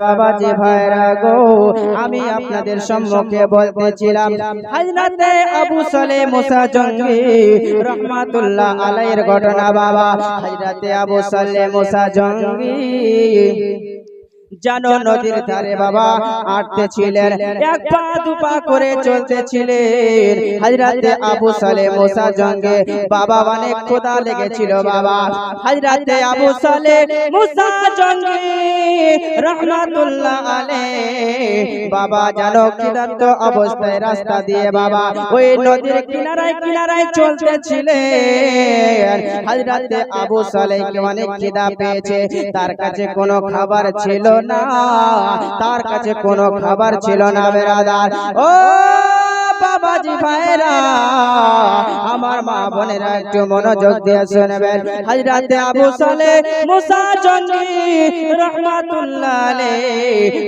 বাবাজি ভাইরা গো আমি আপনাদের সম্মুখে বলতেছিলাম, হাজরাতে আবু সালে মুসা জঙ্গি, রহমাতুল্লাহ আলাইহির ঘটনা বাবা, হাজরাতে আবু সালে মুসা জঙ্গি। জানো নদীর ধারে বাবা আটতে ছিলেন এক পা দু পা করে চলতেছিলেন। হাজরাতে আবু সালে মুসা জঙ্গে বাবা অনেক খোদা লেগেছিল বাবা। হাজরাতে আবু সালে মুসা জঙ্গে রহমাতুল্লাহ আলে বাবা জানো কিদান্ত অবস্থায় রাস্তা দিয়ে বাবা ওই নদীর কিনারায় কিনারায় চলতেছিলেন। হাজরাতে আবু সালেহকে অনেক খিদা পেয়েছে। তার কাছে কোনো খাবার ছিল না। তার কাছে কোনো খাবার ছিল না বেড়াদার ও বাবাজি ভাইরা আমার মা বোনেরা একটু মনোযোগ দিয়ে শুনবেন। হাজরাতে আবু সালে মুসা জঙ্গি রহমাতুল্লাহ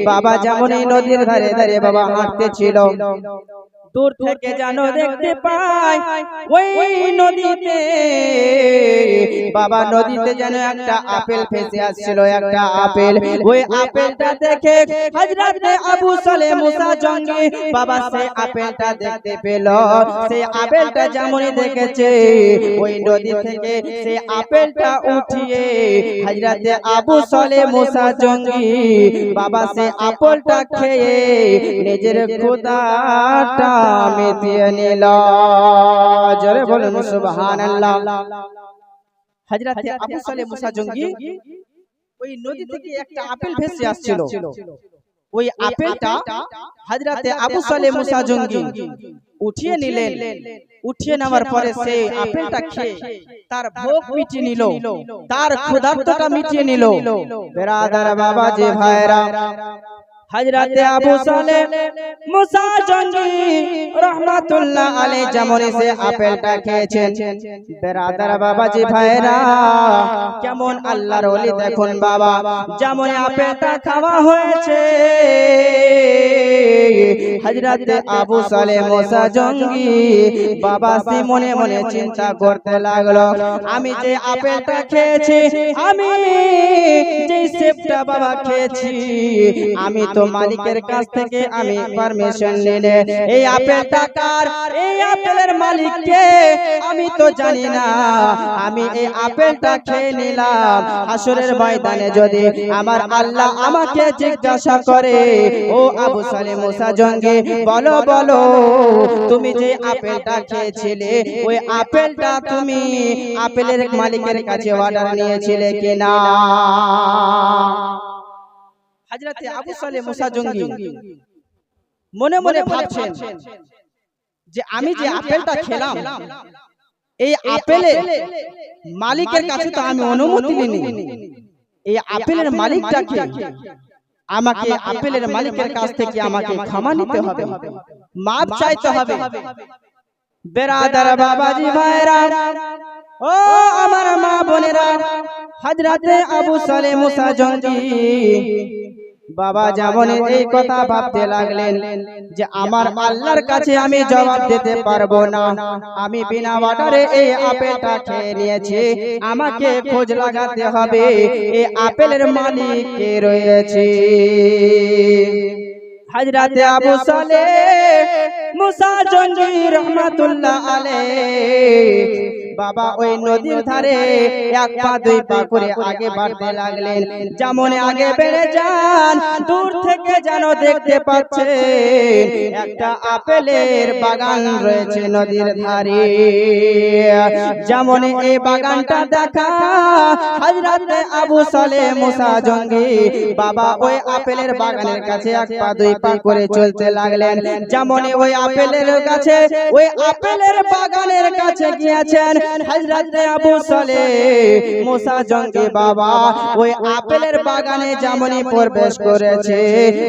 বাবা যেমন নদীর ধারে ধারে বাবা হাঁটতে ছিল দূর থেকে জানো দেখতে পাই ওই নদীতে। বাবা নদীতে যেন একটা আপেল ফেসে আসছিল একটা আপেল। ওই আপেলটা দেখে হযরতে আবু সালে মুসা জঙ্গি বাবা সে আপেলটা দেখতে পেল। সে আপেলটা যেমনই দেখেছে ওই নদী থেকে সে আপেলটা উঠিয়ে হযরতে আবু সালে মুসা জঙ্গি। বাবা সে আপেলটা খেয়ে নিজের খোদাটা মিটিয়ে জোরে বলুন সুবহানাল্লাহ। হযরতে আবু সালে মুসা জঙ্গি ওই নদী থেকে একটা আপেল ভেসে আসছিল। ওই আপেলটা হযরতে আবু সালে মুসা জঙ্গি উঠিয়ে নিলেন। উঠিয়ে নেওয়ার পরে সে আপেলটা খেয়ে তার ভোগ মিটিয়ে নিল। তার ক্ষুধার্তটা মিটিয়ে নিল। বেরাদার বাবা যে ভাইরা। হযরতে আবু সালে মুসা জঙ্গি রহমাতুল্লাহ আলাইহি যেমন সে আপেলটা খেয়েছেন। বেরাদার বাবাজি ভাইরা কেমন আল্লাহর ওলি দেখুন বাবা যেমন আপেলটা খাওয়া হয়েছে। হযরতে আবু সালে মুসা জঙ্গি। বাবা সে মনে মনে চিন্তা করতে লাগল, আমি যে আপেলটা খেয়েছি, আমি যে সেবটা বাবা খেয়েছি, আমি তো মালিকের কাছ থেকে আমি পারমিশন নিলে, এই আপেলটা কার? এই আপেলের মালিককে আমি তো জানি না। আমি এই আপেলটা খেয়ে নিলাম। আসরের ময়দানে যদি আমার আল্লাহ আমাকে জিজ্ঞাসা করে, ও আবু সালে মুসা জঙ্গে বলো বলো তুমি যে আপেলটা খেয়েছিলে ওই আপেলটা তুমি আপেলের মালিকের কাছে অর্ডার নিয়েছিলে কিনা? হাজরাতে আবু সালে মুসা জঙ্গি। মনে মনে ভাবছেন যে আমি যে আপেলটা খেলাম এই আপেলের মালিকের কাছে তো আমি অনুমতি নিনি এই আপেলের মালিকটাকে আমাকে আপেলের মালিকের কাছ থেকে আমাকে ক্ষমা নিতে হবে। মাপ চাইতে হবে। বেরাদার বাবাজি ভাইরা ও আমার মা বোনেরা হজরতে আবু সালে মুসা জঙ্গি বাবা যেমন এই কথা ভাবতে লাগলেন যে আমার আল্লাহর কাছে আমি জবাব দিতে পারব না। আমি বিনা অর্ডারে এই আপেলটা খেয়ে নিয়েছি। আমাকে খোঁজ লাগাতে হবে। এই আপেলের মালিক কে রয়েছে? হজরতে আবু সালে মুসা জঙ্গি রহমাতুল্লাহ আলাইহি বাবা ওই নদীর ধারে এক পা দুই পা করে আগে বাড়তে লাগলেন। যেমন আগে বেড়ে যান দূর থেকে যেন দেখতে পাচ্ছে একটা আপেলের বাগান রয়েছে নদীর ধারে। যেমন এই বাগানটা দেখা হযরতে আবু সালে মুসা জঙ্গি বাবা ওই আপেলের বাগানের কাছে এক পা দুই পা করে চলতে লাগলেন। যেমন ওই আপেলের কাছে ওই আপেলের বাগানের কাছে গিয়েছেন হযরত আবু সালে মুসা জঙ্গি বাবা, ওই আপেলের বাগানে যেমনই প্রবেশ করেছে,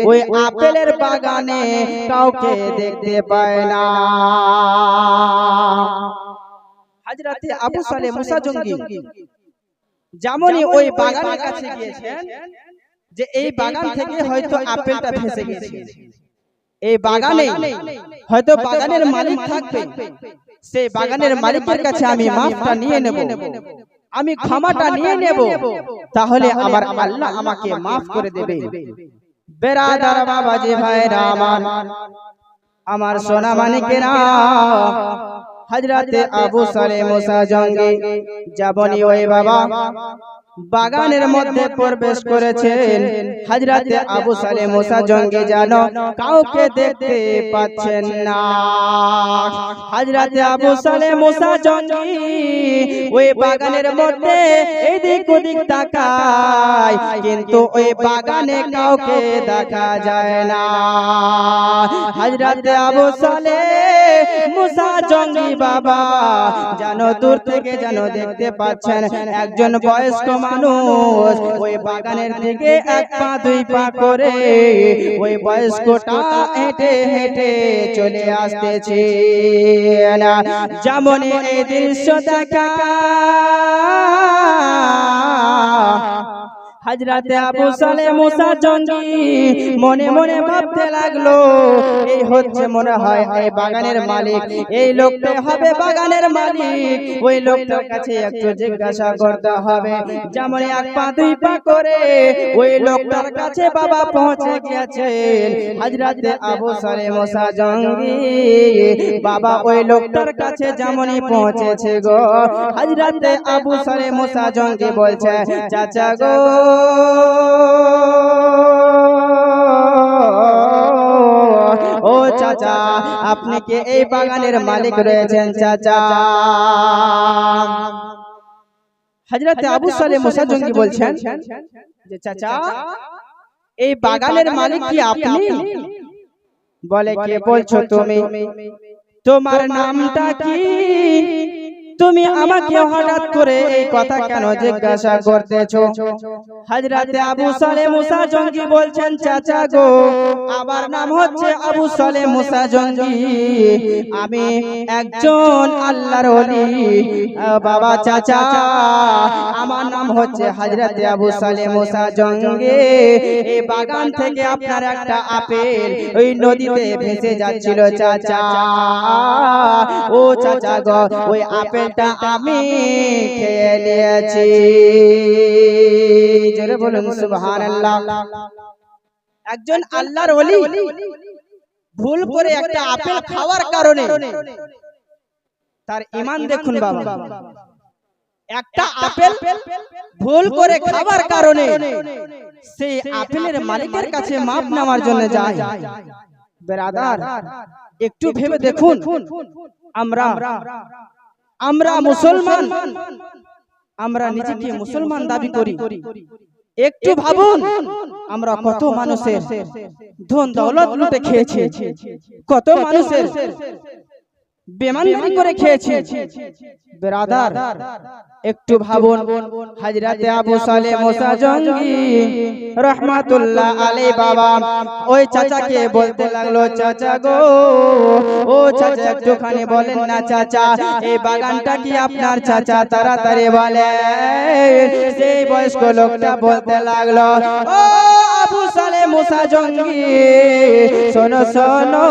ওই আপেলের বাগানে কাউকে দেখতে পায় না। হযরত আবু সালে জঙ্গি, যেমনই ওই বাগানের কাছে গিয়েছেন, যে এই বাগান থেকে হয়তো আপেলটা ভেসে গেছে। এই বাগানে হয়তো বাগানের মালিক থাকবে। সেই বাগানের মালিকের কাছে আমি মাফটা নিয়ে নেব। আমি ক্ষমাটা নিয়ে নেব। তাহলে আমার আল্লাহ আমাকে মাফ করে দেবে। বেরাদার বাবাজি ভাই রামান আমার। সোনা মানিকেরা হজরতে আবু সালে মোসা জঙ্গি। যাবনি ওই বাবা। বাগানের মধ্যে প্রবেশ করেছেন। হজরতে আবু সালে মুসা জঙ্গি জানো কাউকে দেখতে পাচ্ছেন না। হজরতে আবু সালে মুসা জঙ্গি ওই বাগানের মধ্যে এদিক ওদিক তাকায়। কিন্তু ওই বাগানে কাউকে দেখা যায় না। হজরতে আবু সালে মুসা জঙ্গি বাবা জানো দূর থেকে জানো দেখতে পাচ্ছেন একজন বয়স্ক মানুষ। ওই বাগানের দিকে এক পা, দুই পা করে ওই বয়স্কটা হেঁটে হেঁটে চলে আসতেছে যেমন এই দৃশ্য দেখা। হাজরাতে আবু সালে মুসা জঙ্গি মনে মনে ভাবতে লাগল এই হচ্ছে মনে হয় এই বাগানের মালিক এই লোকটা হবে বাগানের মালিক ওই লোকটার কাছে একটু জিজ্ঞাসা করতে হবে যেমন এক পা দুই পা করে ওই লোকটার কাছে বাবা পৌঁছে গেছেন হাজরাতে আবু সালে মুসা জঙ্গি বাবা ওই লোকটার কাছে যেমনই পৌঁছেছে গো হাজরাতে আবু সালে মুসা জঙ্গি বলছে চাচা গো ও চাচা আপনি কি এই বাগানের মালিক রয়েছেন চাচা? হজরতে আবু সালে মুসা জঙ্গি বলছেন? যে চাচা এই বাগানের মালিক কি আপনি? বলে কে বলছো তুমি? তোমার নামটা কি? তুমি আমাকে হঠাৎ করে এই কথা কেন জিজ্ঞাসা করতেছো? হাজরাতে আবু সালে মুসা জঙ্গি বলছেন চাচা গো আমার নাম হচ্ছে আবু সালে মুসা জঙ্গি। আমি একজন আল্লাহর ওলি। বাবা চাচা আমার নাম হচ্ছে হাজরাতে আবু সালে মুসা জঙ্গি। এই বাগান থেকে আপনার একটা আপেল ওই নদীতে ভেসে যাচ্ছিল চাচা। ও চাচা গো ওই আপেলটা আমি খেয়ে নিয়েছি। জোরে বলুন সুবহানাল্লাহ। একজন আল্লাহর ওলি। ভুল করে একটা আপেল খাওয়ার কারণে। তার ঈমান দেখুন বাবা। একটা আপেল ভুল করে খাবার কারণে। সেই আপেলের মালিকের কাছে মাপ নেওয়ার জন্য যায়। বেরাদার একটু ভেবে দেখুন। আমরা আমরা মুসলমান আমরা নিজেকে মুসলমান দাবি করি। একটু ভাবুন আমরা কত মানুষের ধন দৌলত লুটে খেয়েছি। কত মানুষের বেমানদারি করে খেয়েছি। বেরাদার। একটু ভাবুন, হাজরাতে আবু সালে মোসা জঙ্গি রহমাতুল্লাহ আলাই বাবা, ওই চাচাকে বলতে লাগল, চাচা গো, ও চাচা একটুখানি বলেন না চাচা, এই বাগানটা কি আপনার চাচা? তাড়াতাড়ি বলে, সেই বয়স্ক লোকটা বলতে লাগল আবু সালে মুসা জঙ্গি, শোনো শোনো,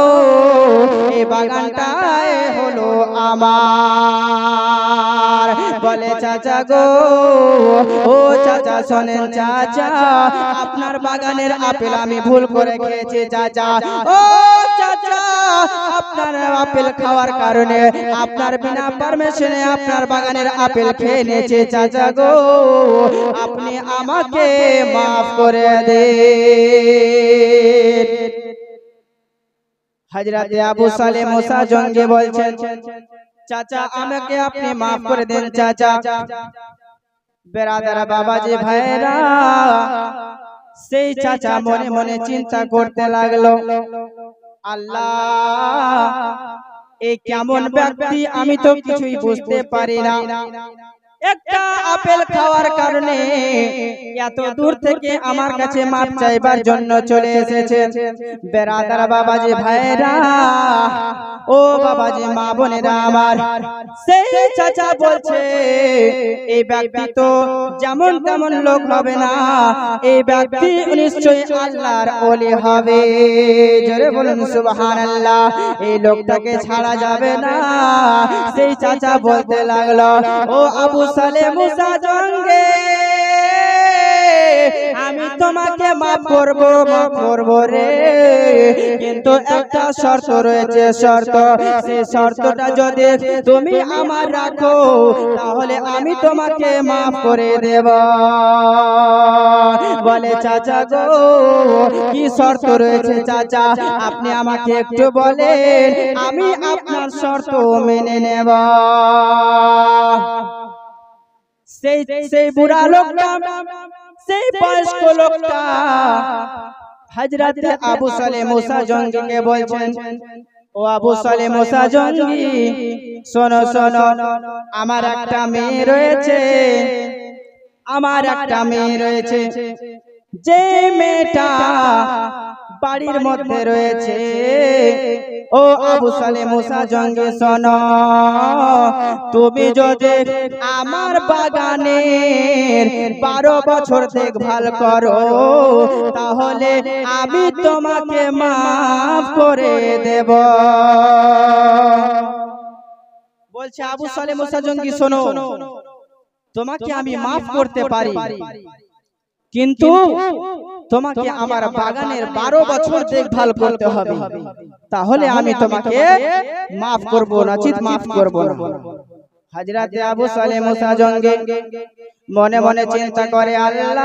এই বাগানটায় হলো আমার। বলে চাচা গো ও চাচা শোনেন চাচা আপনার বাগানের আপেল আমি ভুল করে খেয়েছি চাচা। ও চাচা আপনার আপেল খাওয়ার কারণে আপনার বিনা পারমিশনে আপনার বাগানের আপেল খেয়ে নিয়েছে চাচা গো। আপনি আমাকে মাফ করে দে হাজরাতে আবু সালে মুসা জঙ্গে বলছেন চাচা আমাকে আপনি মাফ করে দেন চাচা। বাবাজি ভাইরা সেই চাচা মনে মনে চিন্তা করতে লাগল। আল্লাহ এই কেমন ব্যক্তি আমি তো কিছুই বুঝতে পারি না। একটা আপেল খাওয়ার কারণে এত দূর থেকে আমার কাছে মাপ চাইবার জন্য চলে এসেছে। বেরাদার বাবাজি ভাইরা ও বাবাজি মা বোনেরা আমার সেই চাচা বলছে এই ব্যক্তি তো যেমন তেমন লোক হবে না এই ব্যক্তি নিশ্চয়ই আল্লাহর ওলি হবে। জোরে বলুন সুবহানাল্লাহ। এই লোকটাকে ছাড়া যাবে না। সেই চাচা বলতে লাগল ও আবু সালে মুসা জঙ্গে। আমি তোমাকে মাফ করব মাফ করব রে। কিন্তু একটা শর্ত রয়েছে শর্ত। সেই শর্তটা যদি তুমি আমার রাখো তাহলে আমি তোমাকে মাফ করে দেব। বলে চাচা গো কি শর্ত রয়েছে চাচা? আপনি আমাকে একটু বলেন আমি আপনার শর্ত মেনে নেব। সেই সেই বুড়া লোকটা, সেই বয়স্ক লোকটা হজরত আবু সালে মুসা জঙ্গিকে বলছেন, ও আবু সালে মুসা জঙ্গি, শোনো শোনো, আমার একটা মেয়ে রয়েছে, আমার একটা মেয়ে রয়েছে, যে মেয়েটা বাড়ির মধ্যে রয়েছে। ও আবু সালে মুসা জঙ্গে শোন। তুমি যদি আমার বাগানের বারো বছর দেখভাল করো তাহলে আমি তোমাকে মাফ করে দেব। বলছে আবু সালে মুসা জঙ্গি শোনো। তোমাকে আমি মাফ করতে পারি। কিন্তু তোমাকে আমার বাগানের বারো বছর দেখভাল করতে হবে। তাহলে আমি তোমাকে মাফ করব না চিত মাফ করব হাজরাতে আবু সালে মুসা জঙ্গে মনে মনে চিন্তা করে আল্লাহ।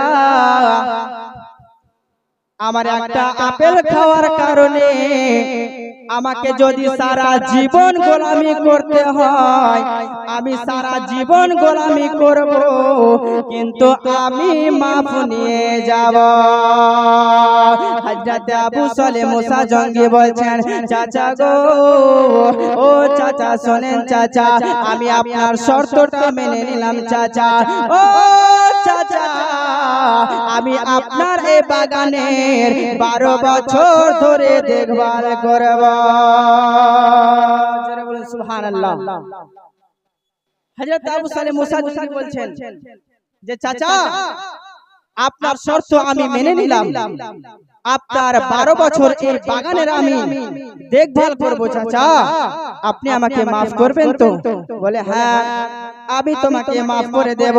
আমার একটা আপেল খাওয়ার কারণে আমাকে যদি সারা জীবন গোলামি করতে হয় আমি সারা জীবন গোলামি করব কিন্তু আমি মাফ নিয়ে যাব। হযরত আবু সালে মুসা জঙ্গি বলছেন চাচা গো ও চাচা শোনেন চাচা আমি আপনার শর্তটা মেনে নিলাম চাচা। ও আমি আপনার এই বাগানের বারো বছর ধরে দেখভাল করব। সুবহানাল্লাহ। হযরত আবু সালে মুসা বলছেন যে চাচা আপনার শর্ত আমি মেনে নিলাম। আপনার বারো বছর এই বাগানের আমি দেখভাল করব চাচা। আপনি আমাকে মাফ করবেন তো? বলে হ্যাঁ। আমি তোমাকে মাফ করে দেব।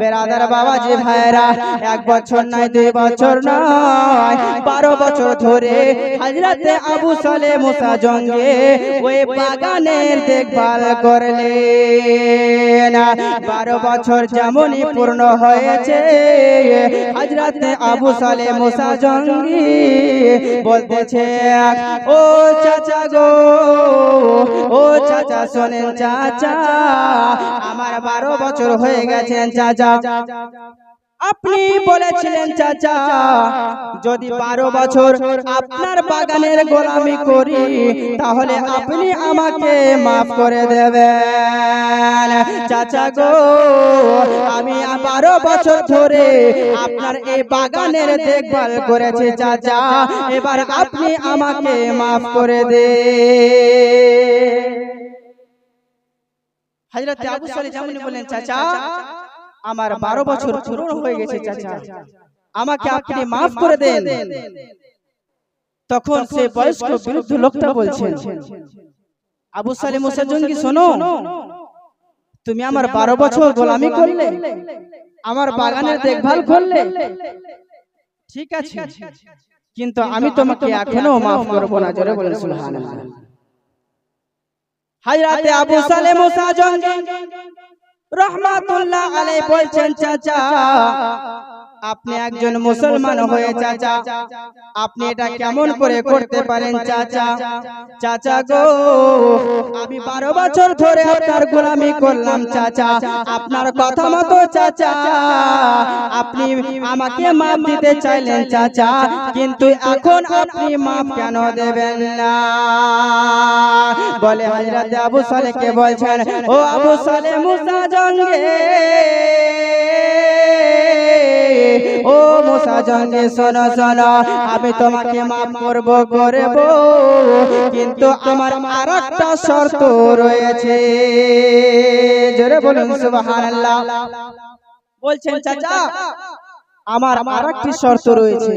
বেরাদার বাবা যে ভাইরা এক বছর নয় দুই বছর নয় বারো বছর ধরে হাজরাতে আবু সালে মুসা জঙ্গে ওই বাগানের দেখভাল করলেন। বারো বছর যেমনই পূর্ণ হয়েছে হাজরাতে আবু সালে মুসা জঙ্গি বলতেছে ও চাচা গো ও চাচা শোনেন চাচা আমার বারো বছর হয়ে গেছেন চাচা। আপনি বলেছিলেন চাচা যদি বারো বছর আপনার বাগানের গোলামি করি তাহলে আপনি আমাকে মাফ করে দেবেন। চাচা গো আমি বারো বছর ধরে আপনার এই বাগানের দেখভাল করেছি চাচা। এবার আপনি আমাকে মাফ করে দে। হাজরত আবু সালে যেমন বলেন চাচা আমার বারো বছর পূরণ হয়ে গেছে চাচা। আমাকে আপনি মাফ করে দেন। তখন সে বয়স্ক বিরুদ্ধ লোকটা বলছেন আবু সালে মুসা জঙ্গি শোনো তুমি আমার বারো বছর গোলামি করলে আমার বাগানের দেখভাল করলে। ঠিক আছে। কিন্তু আমি তোমাকে এখনও মাফ করব না জোরে বলে। সুবহানাল্লাহ। হাজরাতে আবু সালে মুসা জঙ্গি রহমাতুল্লাহ আলাই বলছেন চাচা আপনি একজন মুসলমান হয়ে চাচা। আপনি এটা কেমন করে করতে পারেন চাচা? চাচা? গো আমি বারো বছর ধরে আপনার গোলামি করলাম চাচা। আপনার কথা মতো চাচা। আপনি আমাকে মাপ দিতে চাইলেন চাচা। কিন্তু এখন আপনি মাপ কেন দেবেন না? বলে হজরত আবু সালেকে বলছেন ও আবু সালে মুসা জঙ্গে। ও মুসা জঙ্গে শোনো শোনো, আমি তোমাকে মাফ করব করব। কিন্তু আমার আর একটা শর্ত রয়েছে। জোরে বলুন, সুবহানাল্লাহ। বলছেন, চাচা, আমার আর একটি শর্ত রয়েছে।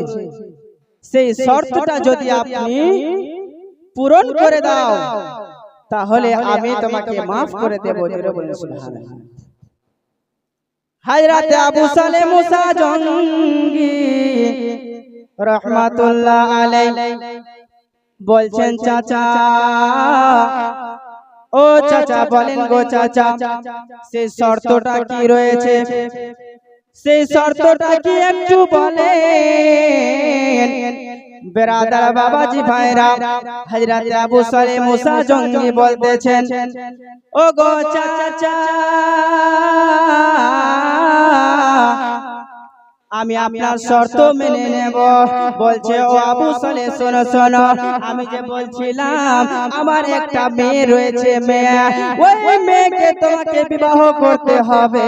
সেই শর্তটা যদি আপনি পূরণ করে দাও, তাহলে আমি তোমাকে মাফ করে দেব, জোরে বলুন, সুবহানাল্লাহ। হাজরাতে আবু সালে মুসা জঙ্গি। রহমাতুল্লাহ আলাই বলছেন চাচা ও চাচা বলেন গো চাচা সেই শর্তটা কি রয়েছে? সেই শর্তটা কি একটু বলেন। বেরাদার বাবাজি ভাইরা হযরত আবু সালে মুসা জঙ্গি বলতেছেন ও গো চাচা আমি আপনার শর্ত মেনে নেব। বলছে ও আবু সালে শোনো শোনো আমি যে বলছিলাম আমার একটা মেয়ে রয়েছে মেয়ে। ওই মেয়েকে তোমাকে বিবাহ করতে হবে।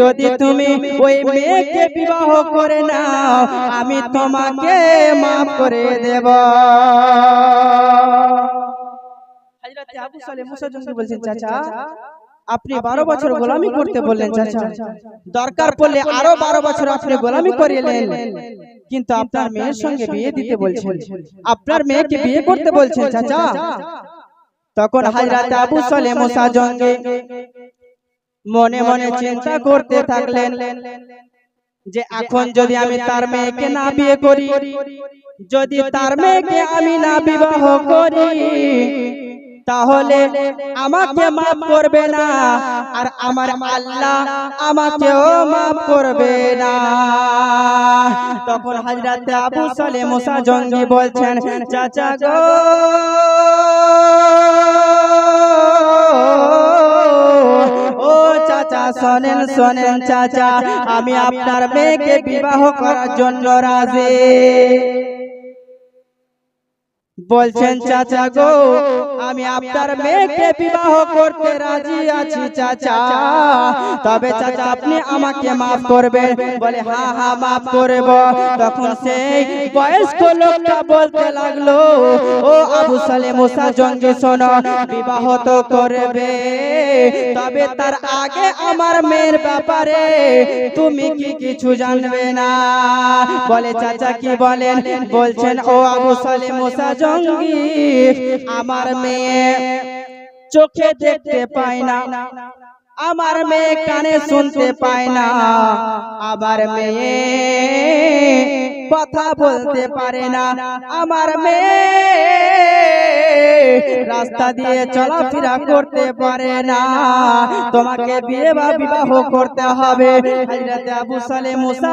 যদি তুমি ওই মেয়েকে বিবাহ করে নাও আমি তোমাকে মাফ করে দেব। আবু সালে মুসা জঙ্গি বলছেন চাচা আপনি বারো বছর গোলামি করতে বললেন চাচা। দরকার পড়লে আরও বারো বছর আপনি গোলামি করিলেন কিন্তু আপনার মেয়ের সঙ্গে বিয়ে দিতে বলছেন। আপনার মেয়েকে বিয়ে করতে বলছেন চাচা। তখন হাজরাত আবু সালে মুসা জঙ্গে মনে মনে চিন্তা করতে থাকলেন যে এখন যদি আমি তার মেয়েকে না বিয়ে করি যদি তার মেয়েকে আমি না বিবাহ করি তাহলে আমাকে মাফ করবে না। আর আমার আল্লাহ আমাকেও মাফ করবে না। তখন হাজরাতে আবু সালে মুসা জঙ্গি বলছেন চাচা গো ও চাচা শোনেন শোনেন চাচা আমি আপনার মেয়েকে বিবাহ করার জন্য রাজি। বলছেন চাচা গো আমি আপনার মেয়েকে বিবাহ করতে রাজি আছি চাচা। তবে চাচা আপনি আমাকে মাফ করবেন। বলে হ্যাঁ হ্যাঁ মাফ করব। তখন সেই বয়স্ক লোকটা বলতে লাগল ও আবু সালে মুসা জঙ্গি শোনো বিবাহ তো করবে। তবে তার আগে আমার মেয়ের ব্যাপারে তুমি কি কিছু জানবে না? বলে চাচা কি বলেন? বলছেন ও আবু সালে মুসা জঙ্গি আমার মেয়ে চোখে দেখতে পায় না আমার মেয়ে কানে শুনতে পায় না আমার মেয়ে কথা বলতে পারে না। আমার মেয়ে রাস্তা দিয়ে চলাফেরা করতে পারে না। তোমাকে বিয়ে বা বিবাহ করতে হবে। আবু সালে মুসা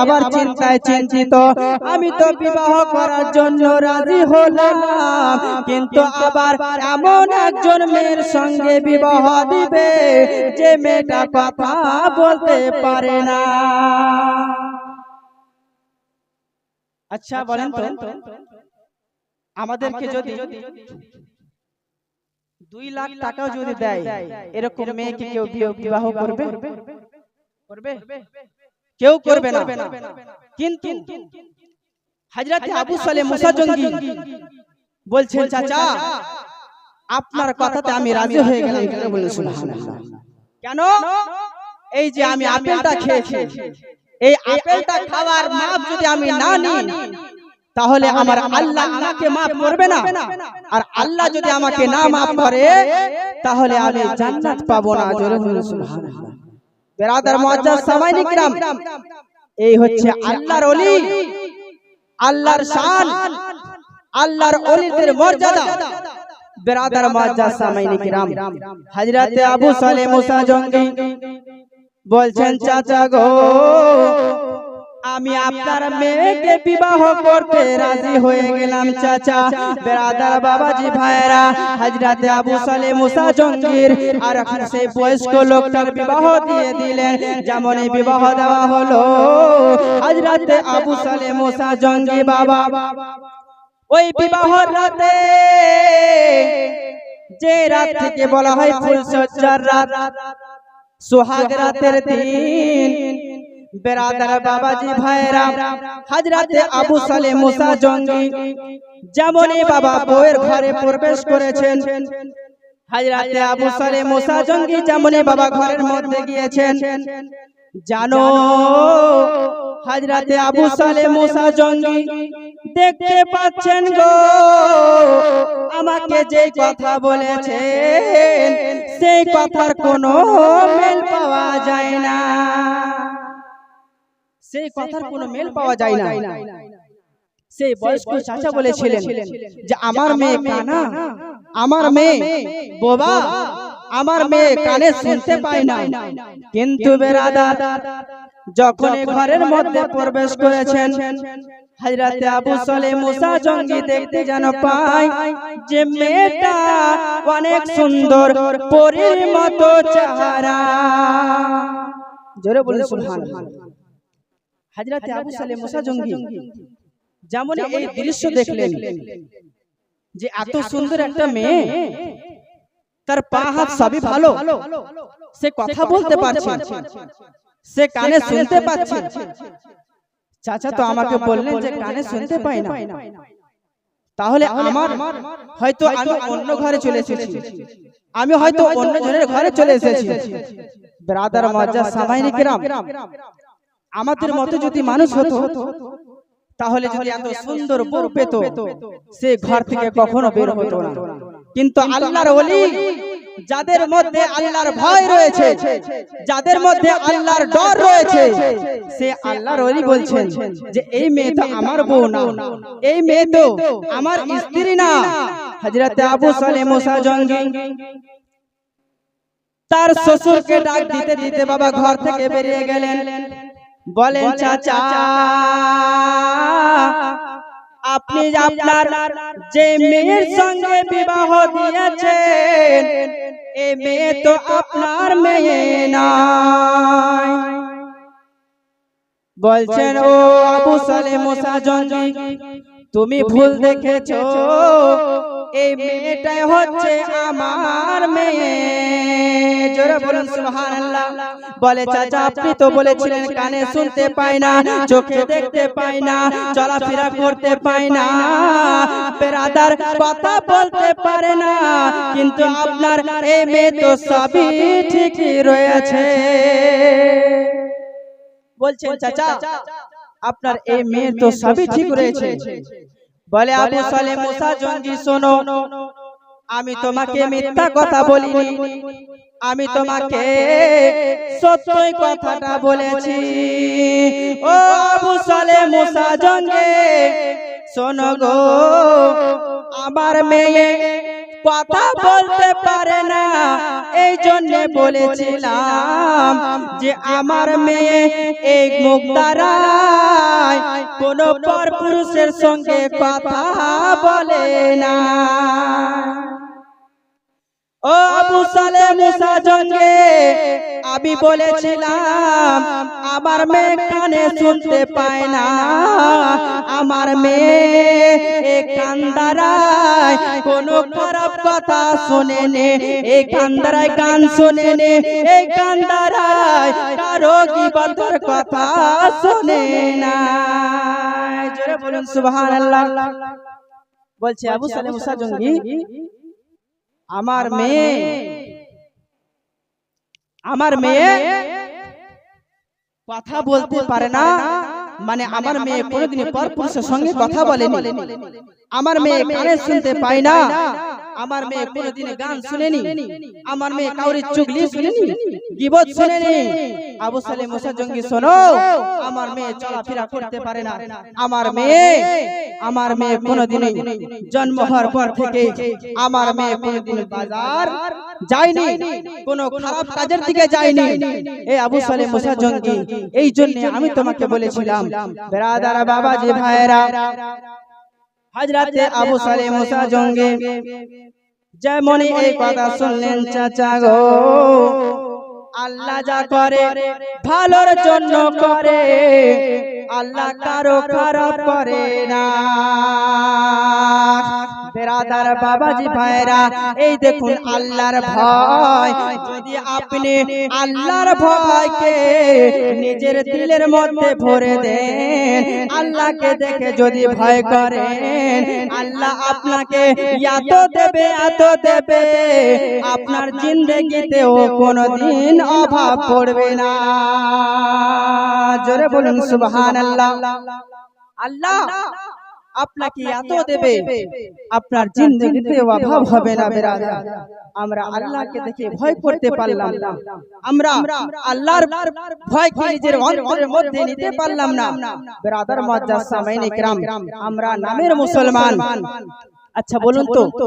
আবার চিন্তায় চিন্তিত। আমি তো বিবাহ করার জন্য রাজি হলাম, কিন্তু আবার এমন একজন মেয়ের সঙ্গে বিবাহ দিবে যে মেয়েটা কথা বলতে পারে না। আচ্ছা বলেন তো। আমাদেরকে যদি দুই লাখ টাকাও যদি দেয় এরকম মেয়েকে কেউ বিবাহ করবে? করবে? কেউ করবে না। কিন্তু হাজরাতে আবু সালে মুসা জঙ্গি বলছেন চাচা আপনার কথাতে আমি রাজি হয়ে গেলাম কেন বলে সুবহানাল্লাহ। কেন? এই যে আমি আপেলটা খেয়েছি। এই আপেলটা খাওয়ার মাপ যদি আমি না নিই তাহলে আমার আল্লাহ আমাকে মাফ করবে না। আর আল্লাহ যদি আমাকে না মাফ করে তাহলে আমি জান্নাত পাবো না জোরে বলে সুবহানাল্লাহ। বেরাদার মুআজ্জাজ সামাইনি কিরাম এই হচ্ছে আল্লাহর ওলি। আল্লাহর শান। আল্লাহর ওলিদের মর্যাদা। বেরাদার মুআজ্জাজ সামাইনি কিরাম হযরতে আবু সালে মুসা জঙ্গি। বলছেন চাচা গো আমি আপনার মেয়েকে বিবাহ করতে রাজি হয়ে গেলাম চাচা। বেরাদার বাবাজি ভাইরা হাজরাতে আবু সালে মুসা জঙ্গির আর এখন সেই বয়স্ক লোকটার বিবাহ দিয়ে দিলেন যেমন এই বিবাহ দেওয়া হলো। হাজরাতে আবু সালে মুসা জঙ্গি বাবা। ওই বিবাহর রাতে যে রাত থেকে বলা হয় ফুলসজ্জার রাত। সোহাগ রাতের দিন বেরাদার বাবাজি ভাইরা হাজরাতে আবু সালে মুসা জঙ্গি যেমনই বাবা বউয়ের ঘরে প্রবেশ করেছেন হাজরাতে আবু সালে মুসা জঙ্গি যেমনই বাবা ঘরের মধ্যে গিয়েছেন জানো, হাজরাতে আবু সালে মুসা জঙ্গি দেখতে পাচ্ছেন গো। আমাকে যে কথা বলেছেন, সেই কথার কোনো মেল পাওয়া যায় না। সেই কথার কোনো মেল পাওয়া যায় না। সেই বয়স্ক চাচা বলেছিলেন যে, আমার মেয়ে কানা, আমার মেয়ে বোবা আমার মেয়ে কানে শুনতে পায় না। কিন্তু বেরাদার যখন ঘরের মধ্যে প্রবেশ করেছেন হজরতে আবু সালে মুসা জঙ্গি দেখতে যেন পায় যে মেয়েটা অনেক সুন্দর পরীর মতো চেহারা। জোরে বলুন সুবহানাল্লাহ। হজরতে আবু সালে মুসা জঙ্গি। যেমন এই দৃশ্য দেখলেন যে এত সুন্দর একটা মেয়ে। তার পা হাত সবই ভালো। সে কথা বলতে পারছে। সে কানে শুনতে পাচ্ছে চাচা তো আমাকে বললেন যে কানে শুনতে পাই না। তাহলে আমার হয়তো আমি অন্য ঘরে চলে এসেছি। আমি হয়তো অন্য জনের ঘরে চলে এসেছি। ব্রাদার মজ্জা সামাইনি কিরাম আমাদের মতো যদি মানুষ হতো তাহলে যদি এত সুন্দর বউ পেত সে ঘর থেকে কখনো বের হতো না। কিন্তু আল্লাহর ওলি যাদের মধ্যে আল্লাহর ভয় রয়েছে যাদের মধ্যে আল্লাহর ডর রয়েছে সে আল্লাহর ওলি বলছেন যে এই মেয়ে তো আমার বউ না এই মেয়ে তো আমার স্ত্রী না। হযরত আবু সালে মুসা জঙ্গি তার শ্বশুরকে ডাক দিতে দিতে বাবা ঘর থেকে বেরিয়ে গেলেন। বলেন চাচা আপনি আপনার যে মেয়ের সঙ্গে বিবাহ দিয়েছেন এ মেয়ে তো আপনার মেয়ে নাই। বলছেন ও আবু সালে মোসা জঙ্গি তুমি ভুল দেখেছ এই মেয়েটাই হচ্ছে আমার মেয়ে। জোরে বলুন সুবহানাল্লাহ। বলে চাচা আপনি তো বলেছিলেন কানে শুনতে পায় না চোখে দেখতে পায় না চলাফেরা করতে পায় না। বেরাদার কথা বলতে পারে না কিন্তু আপনার এই মেয়ে তো সবই ঠিকই রয়েছে। বলছেন চাচা আপনার এই মেয়ের তো সবই ঠিক রয়েছে। বলে আবু সালে মুসা জঙ্গি শোনো। আমি তোমাকে মিথ্যা কথা বলিনি। আমি তোমাকে সত্যই কথাটা বলেছি। ও আবু সালে মুসা জঙ্গে শোনো গো। আমার মেয়ে কথা বলতে পারে না। এই জন্যে বলেছিলাম যে আমার মেয়ে এই মুখ দ্বারায় কোন পর পুরুষের সঙ্গে কথা বলে না ও আবু সালে মুসা জঙ্গে আমি বলেছিলাম, আমার মেয়ে কানে শুনতে পায় না। আমার মেয়ে কান্দারায় কোনো খারাপ কথা শুনে নে এই কান্দারায় গান শুনে নে এই কান্দারায় কারও গিবতের কথা শুনে না জোরে বলুন, সুবহানাল্লাহ। বলছে আবু সালে মুসা জঙ্গি আমার মেয়ে। আমার মেয়ে কথা বলতে পারে না। মানে আমার মেয়ে কোনোদিন পর পুরুষের সঙ্গে কথা বলেনি। আমার মেয়ে কানে শুনতে পায় না। আমার মেয়ে কোনোদিন গান শুনেনি। আমার মেয়ে কাউরি চুগলি শুনেনি গিবত শুনেনি। আবু সালে মুসা জঙ্গি শোনো। আমার মেয়ে চলাফেরা করতে পারে না। আমার মেয়ে আমার মেয়ে কোনোদিনই জন্ম হওয়ার পর থেকে আমার মেয়ে কোনোদিন বাজার যায়নি। কোন খারাপ কাজের দিকে যায়নি। এই আবু সালে মুসা জঙ্গি। এই জন্য আমি তোমাকে বলেছিলাম বেরাদারা বাবাজি ভাইরা হাজরাতে আবু সালে মুসা জঙ্গে। যেমন এই কথা শুনলেন চাচা গো। আল্লাহ যা করে ভালোর জন্য করে। আল্লাহ কারও খারাপ করে না। বেরাদার বাবাজি ভাইরা, এই দেখুন আল্লাহর ভয়। যদি আপনি আল্লাহর ভয়কে নিজের দিলের মধ্যে ভরে দেন, আল্লাহকে দেখে যদি ভয় করেন, আল্লাহ আপনাকে এত দেবে এত দেবে। আপনার জিন্দগিতেও কোনোদিন অভাব পড়বে না। জোরে বলুন সুবহান আল্লাহ আল্লাহ। আপনাকে এত দেবে আপনার জিন্দগিতে অভাব হবে না বেরা আমরা আল্লাহকে দেখে ভয় করতে পারলাম না। আমরা আল্লাহর ভয়কে নিজের অন্তরের মধ্যে নিতে পারলাম না। বেরাদার মজ্জাজ সামাইন ইকরাম আমরা নামের মুসলমান। আচ্ছা বলুন তো।